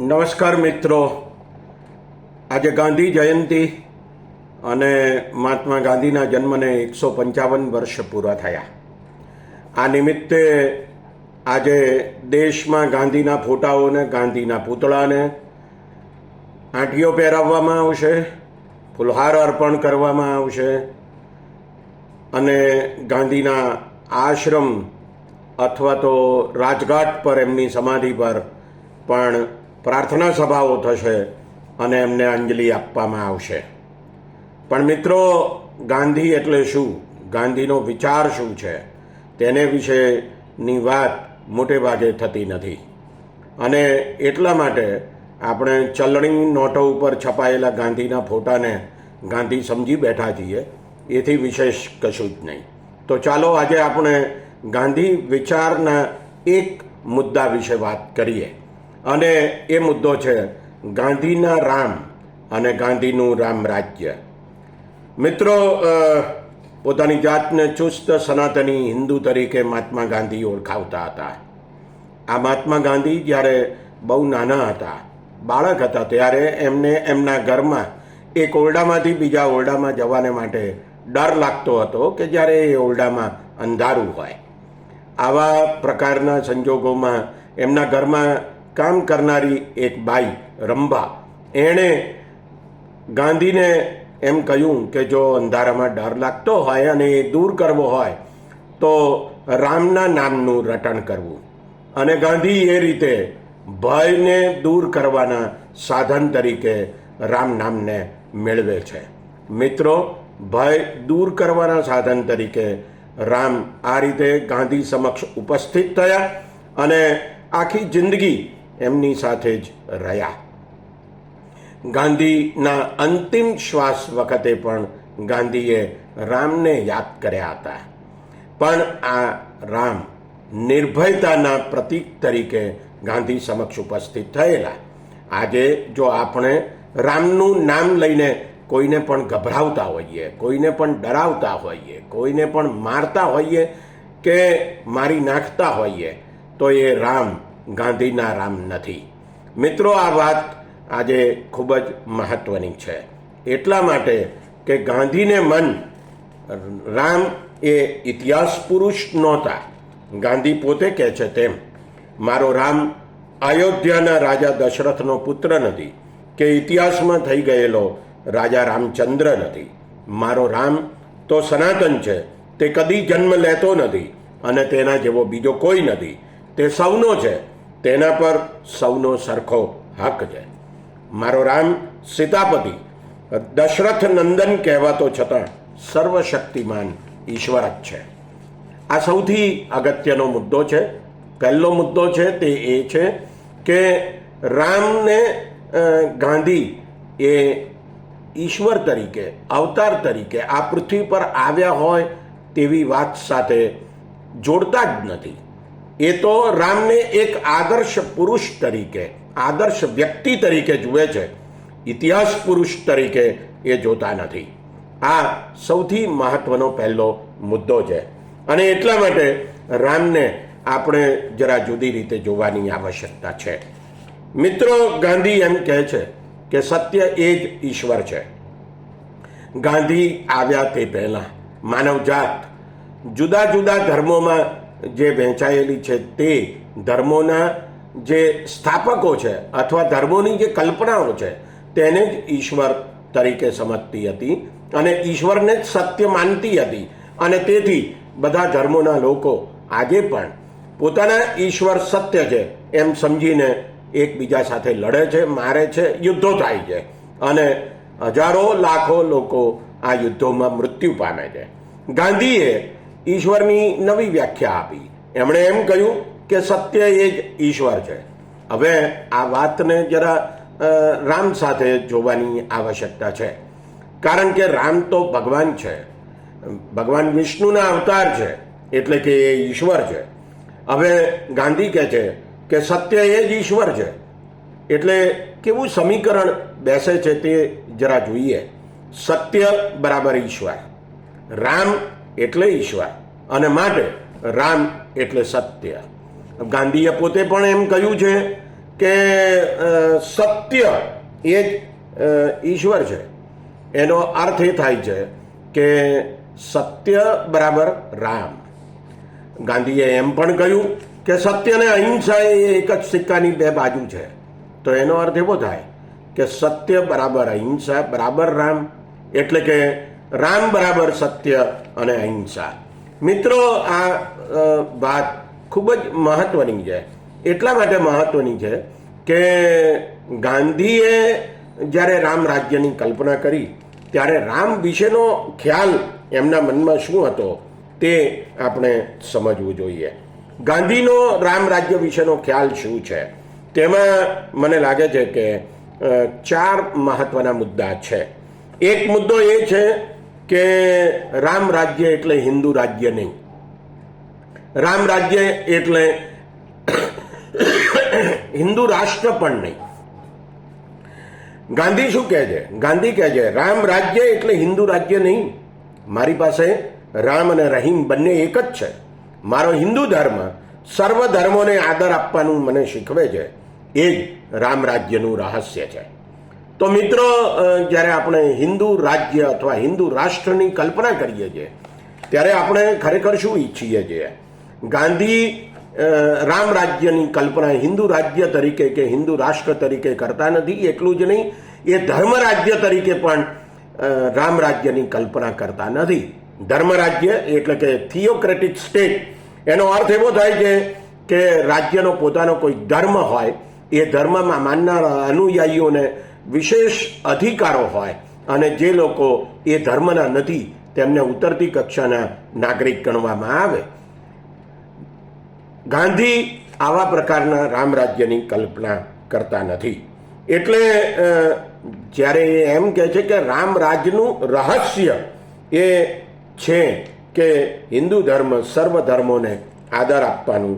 નમસ્કાર મિત્રો. આજે ગાંધી જયંતિ અને મહાત્મા ગાંધીના જન્મને એકસો પંચાવન વર્ષ પૂરા થયા. આ નિમિત્તે આજે દેશમાં ગાંધીના ફોટાઓને, ગાંધીના પૂતળાને આંટીઓ પહેરાવવામાં આવશે, ફુલહાર અર્પણ કરવામાં આવશે અને ગાંધીના આશ્રમ અથવા તો રાજઘાટ પર એમની સમાધિ પર પણ પ્રાર્થના સભાઓ થશે અને એમને અંજલિ આપવામાં આવશે. પણ મિત્રો, ગાંધી એટલે શું? ગાંધીનો વિચાર શું છે? તેને વિશેની વાત મોટે ભાગે થતી નથી. અને એટલા માટે આપણે ચલણી નોટો ઉપર છપાયેલા ગાંધીના ફોટાને ગાંધી સમજી બેઠા છીએ. એથી વિશેષ કશું જ નહીં. તો ચાલો આજે આપણે ગાંધી વિચારના એક મુદ્દા વિશે વાત કરીએ. અને એ મુદ્દો છે ગાંધીના રામ અને ગાંધીનું રામ રાજ્ય. મિત્રો પોતાની જાતને ચુસ્ત સનાતની હિન્દુ તરીકે મહાત્મા ગાંધી ઓળખાવતા હતા. આ મહાત્મા ગાંધી જ્યારે બહુ નાના હતા, બાળક હતા, ત્યારે એમને એમના ઘરમાં એક ઓરડામાંથી બીજા ઓરડામાં જવાને માટે ડર લાગતો હતો કે જ્યારે એ ઓરડામાં અંધારું હોય. આવા પ્રકારના સંજોગોમાં એમના ઘરમાં કામ કરનારી એક બાઈ રંભા એણે ગાંધીને એમ કહ્યું કે જો અંધારામાં ડર લાગતો હોય અને એ દૂર કરવો હોય, તો રામના નામનું રટણ કરવું. અને ગાંધી એ રીતે ભયને દૂર કરવાના સાધન તરીકે રામ નામને મેળવે છે. મિત્રો, ભય દૂર કરવાના સાધન તરીકે રામ આ રીતે ગાંધી સમક્ષ ઉપસ્થિત થયા અને આખી જિંદગી એમની સાથે જ રહ્યા. ગાંધીના અંતિમ શ્વાસ વખતે પણ ગાંધીએ રામને યાદ કર્યા હતા. પણ આ રામ નિર્ભયતાના પ્રતીક તરીકે ગાંધી સમક્ષ ઉપસ્થિત થયેલા. આજે જો આપણે રામનું નામ લઈને કોઈને પણ ગભરાવતા હોઈએ, કોઈને પણ ડરાવતા હોઈએ, કોઈને પણ મારતા હોઈએ કે મારી નાખતા હોઈએ, તો એ રામ ગાંધીના રામ નથી. મિત્રો, આ વાત આજે ખૂબ જ મહત્વની છે. એટલા માટે કે ગાંધીને મન રામ એ ઇતિહાસ પુરુષ નહોતા. ગાંધી પોતે કહે છે તેમ, મારો રામ અયોધ્યાના રાજા દશરથનો પુત્ર નથી, કે ઇતિહાસમાં થઈ ગયેલો રાજા રામચંદ્ર નથી. મારો રામ તો સનાતન છે, તે કદી જન્મ લેતો નથી અને તેના જેવો બીજો કોઈ નથી. તે સૌનો છે તેના પર સૌનો સરખો હક છે. મારો રામ સીતાપતિ, દશરથ નંદન કહેવાતો છતાં સર્વશક્તિમાન ઈશ્વર જ છે. આ સૌથી અગત્યનો મુદ્દો છે. પહેલો મુદ્દો છે તે એ છે કે રામને ગાંધી એ ઈશ્વર તરીકે, અવતાર તરીકે આ પૃથ્વી પર આવ્યા હોય તેવી વાત સાથે જોડતા જ નથી. એ તો રામને એક આદર્શ પુરુષ તરીકે, આદર્શ વ્યક્તિ તરીકે જુએ છે. ઇતિહાસ પુરુષ તરીકે એ જોતા નથી. આ સૌથી મહત્વનો પહેલો મુદ્દો છે. અને એટલા માટે રામને આપણે જરા જુદી રીતે જોવાની આવશ્યકતા છે. મિત્રો, ગાંધી એમ કહે છે કે સત્ય એ જ ઈશ્વર છે. ગાંધી આવ્યા તે પહેલાં માનવજાત જુદા જુદા ધર્મોમાં જે વહેંચાયેલી છે તે ધર્મોના જે સ્થાપકો છે અથવા ધર્મોની જે કલ્પનાઓ છે તેને જ ઈશ્વર તરીકે સમજતી હતી અને ઈશ્વરને જ સત્ય માનતી હતી. અને તેથી બધા ધર્મોના લોકો આજે પણ પોતાના ઈશ્વર સત્ય છે એમ સમજીને એકબીજા સાથે લડે છે, મારે છે, યુદ્ધો થાય છે. અને હજારો લાખો લોકો આ યુદ્ધોમાં મૃત્યુ પામે છે. ગાંધીએ ઈશ્વરની નવી વ્યાખ્યા આપી. એમણે એમ કહ્યું કે સત્ય એ જ ઈશ્વર છે. હવે આ વાતને જરા રામ સાથે જોવાની આવશ્યકતા છે. કારણ કે રામ તો ભગવાન છે. ભગવાન વિષ્ણુના અવતાર છે, એટલે કે એ ઈશ્વર છે. હવે ગાંધી કહે છે કે સત્ય એ જ ઈશ્વર છે. એટલે કેવું સમીકરણ બેસે છે તે જરા જોઈએ. સત્ય બરાબર ઈશ્વર. રામ એટલે ઈશ્વર. અને માટે રામ એટલે સત્ય. ગાંધીએ પોતે પણ એમ કહ્યું છે કે સત્ય એ જ ઈશ્વર છે. એનો અર્થ એ થાય છે કે સત્ય બરાબર રામ. ગાંધીએ એમ પણ કહ્યું કે સત્ય અને અહિંસા એ એક જ સિક્કાની બે બાજુ છે. તો એનો અર્થ એવો થાય કે સત્ય બરાબર અહિંસા, બરાબર રામ. એટલે કે રામ બરાબર સત્ય અને અહિંસા. મિત્રો, આ વાત ખૂબ જ મહત્વની છે. એટલા માટે મહત્વની છે કે ગાંધીએ જ્યારે રામ રાજ્યની કલ્પના કરી, ત્યારે રામ વિશેનો ખ્યાલ એમના મનમાં શું હતો તે આપણે સમજવું જોઈએ. ગાંધીનો રામ રાજ્ય વિશેનો ખ્યાલ શું છે? તેમાં મને લાગે છે કે ચાર મહત્વના મુદ્દા છે. એક મુદ્દો એ છે કે રામ રાજ્ય એટલે હિન્દુ રાજ્ય નહીં. રામ રાજ્ય એટલે હિન્દુ રાષ્ટ્ર પણ નહીં. ગાંધી શું કહે છે? ગાંધી કહે છે, રામ રાજ્ય એટલે હિન્દુ રાજ્ય નહીં. મારી પાસે રામ અને રહીમ બંને એક જ છે. મારો હિન્દુ ધર્મ સર્વ ધર્મોને આદર આપવાનું મને શીખવે છે. એ જ રામ રાજ્યનું રહસ્ય છે. તો મિત્રો જ્યારે આપણે હિન્દુ રાજ્ય અથવા હિન્દુ રાષ્ટ્રની કલ્પના કરીએ છીએ, ત્યારે આપણે ખરેખર શું ઈચ્છીએ છીએ? ગાંધી રામ રાજ્યની કલ્પના હિન્દુ રાજ્ય તરીકે કે હિન્દુ રાષ્ટ્ર તરીકે કરતા નથી, એટલું જ નહીં, એ ધર્મ રાજ્ય તરીકે પણ રામ રાજ્યની કલ્પના કરતા નથી. ધર્મ રાજ્ય એટલે કે થિયોક્રેટિક સ્ટેટ એનો અર્થ એવો થાય છે કે રાજ્યનો પોતાનો કોઈ ધર્મ હોય, એ ધર્મમાં માનનારા અનુયાયીઓને વિશેષ અધિકારો હોય અને જે લોકો એ ધર્મના નથી, તેમને ઉતરતી કક્ષાના નાગરિક ગણવામાં આવે. ગાંધી આવા પ્રકારના રામ રાજ્યની કલ્પના કરતા નથી. એટલે જ્યારે એમ કહે છે કે રામ રાજનું રહસ્ય એ છે કે હિન્દુ ધર્મ સર્વ ધર્મોને આદર આપવાનું